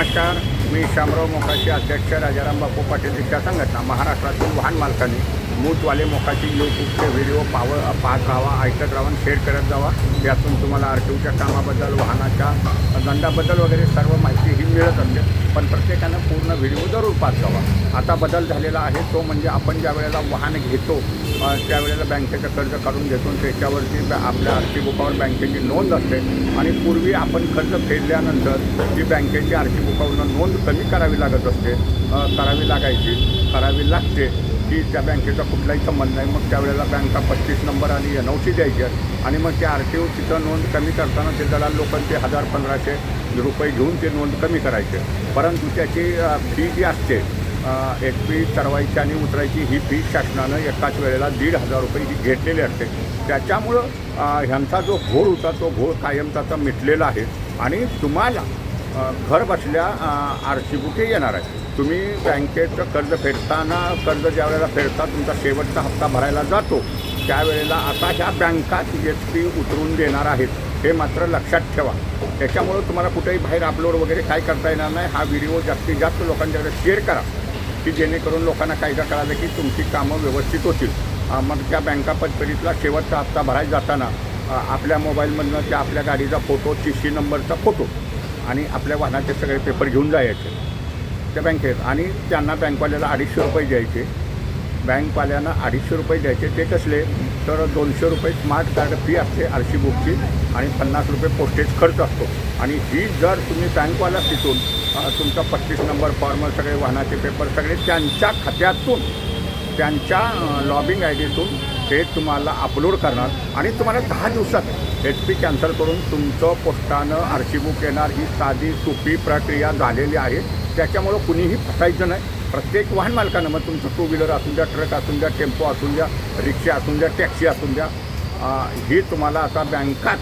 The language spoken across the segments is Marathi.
नमस्कार मी शामराव मोकाशी अध्यक्ष राजाराम बापू पाटील रिक्षा संघटना महाराष्ट्रातील वाहन मालकांनी. मूतवाले मोकाची यूट्यूबचे व्हिडिओ पाव पाहत राहावा ऐकत राहा शेअर करत जावा. यातून तुम्हाला आर टी ओच्या कामाबद्दल वाहनाच्या दंडाबद्दल वगैरे सर्व माहिती ही मिळत असते. पण प्रत्येकानं पूर्ण व्हिडिओ जरूर पाहत जावा आता बदल झालेला आहे तो म्हणजे आपण ज्या वेळेला वाहन घेतो त्यावेळेला बँकेचं कर्ज काढून घेतो त्याच्यावरती आपल्या आर टी बुकावर बँकेची नोंद असते. आणि पूर्वी आपण कर्ज फेडल्यानंतर ती बँकेची आर टी नोंद कमी करावी लागत असते. करावी लागायची. करावी लागते. की त्या बँकेचा कुठलाही संबंध नाही. मग त्यावेळेला बँका पस्तीस नंबर आणि एन ओ सी द्यायची आणि मग ते आर टी ओ तिथं नोंद कमी करताना ते दलाल लोकांचे हजार पंधराशे रुपये घेऊन ते नोंद कमी करायचे. परंतु त्याची फी जी असते एक पी चरवायची आणि उतरायची ही फी शासनानं एकाच वेळेला दीड हजार रुपये ही घेतलेली असते. त्याच्यामुळं ह्यांचा जो घोळ होता तो घोळ कायमचा मिटलेला आहे. आणि तुम्हाला घर बसल्या आर सी बुके येणार आहे तुम्ही बँकेचं कर्ज फेडताना कर्ज ज्या वेळेला फेडता तुमचा शेवटचा हप्ता भरायला जातो त्यावेळेला आता ह्या बँका एच पी उतरून देणार आहेत हे मात्र लक्षात ठेवा. त्याच्यामुळं तुम्हाला कुठेही बाहेर अपलोड वगैरे काय करता येणार नाही. हा व्हिडिओ जास्तीत जास्त लोकांच्याकडे शेअर करा की जेणेकरून लोकांना कायदा कळालं की तुमची कामं व्यवस्थित होतील. मग त्या बँका पतपेढीतला शेवटचा हप्ता भरायला जाताना आपल्या मोबाईलमधनं त्या आपल्या गाडीचा फोटो सी नंबरचा फोटो आणि आपल्या वाहनाचे सगळे पेपर घेऊन जायचे त्या बँकेत. आणि त्यांना बँकवाल्याला अडीचशे रुपये द्यायचे. बँकवाल्यांना अडीचशे रुपये द्यायचे. ते कसले? तर दोनशे रुपये स्मार्ट कार्ड फी असते आरशी बुकची आणि पन्नास रुपये पोस्टेज खर्च असतो. आणि ही जर तुम्ही बँकवाला तिथून तुमचा पस्तीस नंबर फॉर्म सगळे वाहनाचे पेपर सगळे त्यांच्या खात्यातून त्यांच्या लॉबिंग आय डीतून ते तुम्हाला अपलोड करणार आणि तुम्हाला दहा दिवसात एच पी कॅन्सल करून तुमचं पोस्टानं आर सी बुक येणार ही साधी सोपी प्रक्रिया झालेली आहे. त्याच्यामुळं कुणीही फसायचं नाही. प्रत्येक वाहन मालकानं मग तुमचं टू व्हीलर असून द्या ट्रक असून द्या टेम्पो असून द्या रिक्षा असून द्या टॅक्सी असून द्या ही तुम्हाला आता बँकात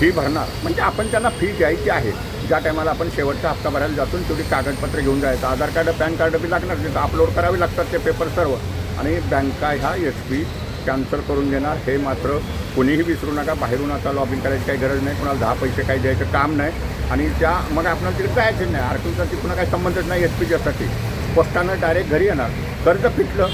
फी भरणार. म्हणजे आपण त्यांना फी द्यायची आहे. ज्या टायमाला आपण शेवटचा हप्ता भरायला जातो तेवढी कागदपत्र घेऊन जायचं. आधार कार्ड पॅन कार्ड बी लागणार तिथं अपलोड करावे लागतात ते पेपर सर्व. आणि बँका ह्या एस पी कॅन्सल करून देणार हे मात्र कोणीही विसरू नका. बाहेरून आता लॉबिंग करायची काही गरज नाही. कोणाला दहा पैसे काही द्यायचं काम नाही. आणि त्या मग आपल्याला तिकडे जायचं नाही. आरटीचा तिकडून काही संबंधच नाही एस पीच्यासाठी पोस्टानं डायरेक्ट घरी येणार. कर्ज फिटलं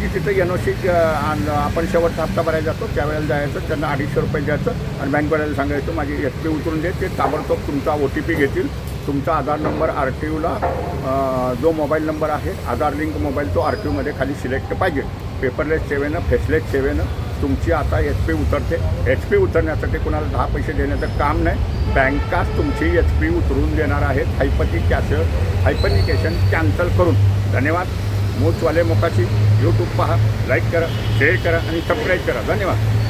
की तिथं एन ओ सी आपण शेवटचा हप्ता भरायला जातो. त्यावेळेला जायचं. त्यांना अडीचशे रुपये द्यायचं. आणि बँकवाल्याला सांगायचं माझी एस पी उतरून दे. ते ताबडतोब तुमचा ओ टी पी घेतील. तुमचा आधार नंबर आर टी यूला जो मोबाईल नंबर आहे आधार लिंक मोबाईल तो आर टी खाली सिलेक्ट पाहिजे. पेपरलेस सेवेनं फेसलेस सेवेनं तुमची आता एच पी उतरते. एच पी उतरण्यासाठी कुणाला दहा पैसे देण्याचं काम नाही. बँकाच तुमची एच पी उतरून देणार आहेत. हायपती कॅश हायपनिकेशन कॅन्सल करून. धन्यवाद. मोचवाले मोकाची यूट्यूब पहा. लाईक करा. शेअर करा. आणि सबस्क्राईब करा. धन्यवाद.